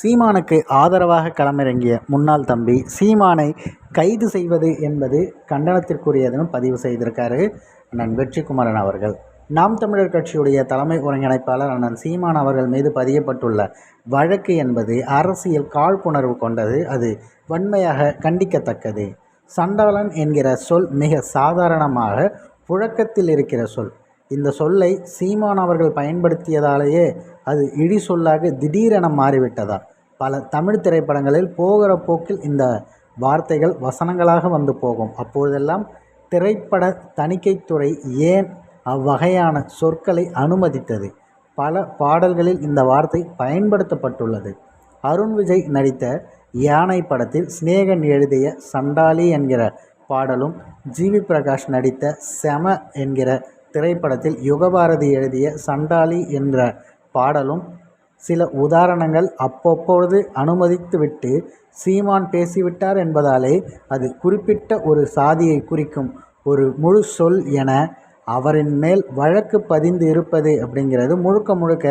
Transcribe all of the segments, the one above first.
சீமானுக்கு ஆதரவாக களமிறங்கிய முன்னாள் தம்பி சீமானை கைது செய்வது என்பது கண்டனத்திற்குரியதுன்னு பதிவு செய்திருக்காரு அண்ணன் வெற்றிக்குமரன் அவர்கள். நாம் தமிழர் கட்சியுடைய தலைமை ஒருங்கிணைப்பாளர் அண்ணன் சீமான் அவர்கள் மீது பதியப்பட்டுள்ள வழக்கு என்பது அரசியல் காழ்ப்புணர்வு கொண்டது. அது வன்மையாக கண்டிக்கத்தக்கது. சண்டவலன் என்கிற சொல் மிக சாதாரணமாக புழக்கத்தில் இருக்கிற சொல். இந்த சொல்லை சீமான் அவர்கள் பயன்படுத்தியதாலேயே அது இடி சொல்லாக திடீரென மாறிவிட்டதா? பல தமிழ் திரைப்படங்களில் போகிற போக்கில் இந்த வார்த்தைகள் வசனங்களாக வந்து போகும். அப்பொழுதெல்லாம் திரைப்பட தணிக்கைத்துறை ஏன் அவ்வகையான சொற்களை அனுமதித்தது? பல பாடல்களில் இந்த வார்த்தை பயன்படுத்தப்பட்டுள்ளது. அருண் விஜய் நடித்த யானை படத்தில் சிநேகன் எழுதிய சண்டாளி என்கிற பாடலும் ஜிவி பிரகாஷ் நடித்த செம என்கிற திரைப்படத்தில் யுகபாரதி எழுதிய சண்டாளி என்ற பாடலும் சில உதாரணங்கள் அவ்வப்பொழுது அனுமதித்துவிட்டு சீமான் பேசிவிட்டார் என்பதாலே அது குறிப்பிட்ட ஒரு சாதியை குறிக்கும் ஒரு முழு சொல் என அவரின் மேல் வழக்கு பதிந்து இருப்பது அப்படிங்கிறது முழுக்க முழுக்க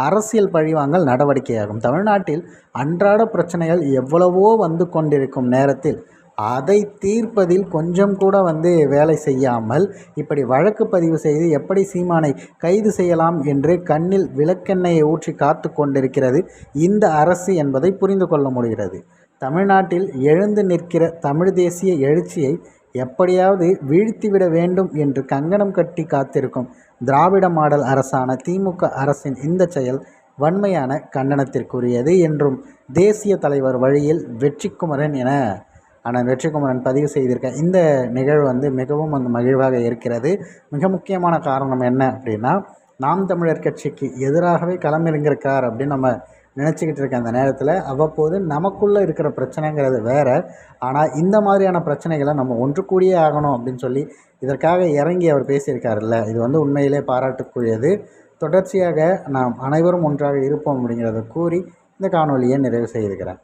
அரசியல் பழிவாங்கல் நடவடிக்கையாகும். தமிழ்நாட்டில் அன்றாட பிரச்சனைகள் எவ்வளவோ வந்து கொண்டிருக்கும் நேரத்தில் அதை தீர்ப்பதில் கொஞ்சம் கூட வந்து வேலை செய்யாமல் இப்படி வழக்கு பதிவு செய்து எப்படி சீமானை கைது செய்யலாம் என்று கண்ணில் விளக்கெண்ணெயை ஊற்றி காத்து கொண்டிருக்கிறது இந்த அரசு என்பதை புரிந்து கொள்ள முடிகிறது. தமிழ்நாட்டில் எழுந்து நிற்கிற தமிழ் தேசிய எழுச்சியை எப்படியாவது வீழ்த்திவிட வேண்டும் என்று கங்கணம் கட்டி காத்திருக்கும் திராவிட மாடல் அரசான திமுக அரசின் இந்த செயல் வன்மையான கண்டனத்திற்குரியது என்றும் தேசிய தலைவர் வழியில் வெற்றிக்குமரன் என அண்ணன் வெற்றிக்குமரன் பதிவு செய்திருக்க இந்த நிகழ்வு வந்து மிகவும் வந்து மகிழ்வாக இருக்கிறது. மிக முக்கியமான காரணம் என்ன அப்படின்னா நாம் தமிழர் கட்சிக்கு எதிராகவே களமிறங்கியிருக்கார் அப்படின்னு நம்ம நினச்சிக்கிட்டு இருக்க அந்த நேரத்தில் அவ்வப்போது நமக்குள்ளே இருக்கிற பிரச்சனைங்கிறது வேறு. ஆனால் இந்த மாதிரியான பிரச்சனைகளை நம்ம ஒன்று கூடியே ஆகணும் அப்படின்னு சொல்லி இதற்காக இறங்கி அவர் பேசியிருக்காருல்ல. இது வந்து உண்மையிலே பாராட்டுக்குரியது. தொடர்ச்சியாக நாம் அனைவரும் ஒன்றாக இருப்போம் அப்படிங்கிறத கூறி இந்த காணொலியை நிறைவு செய்திருக்கிறேன்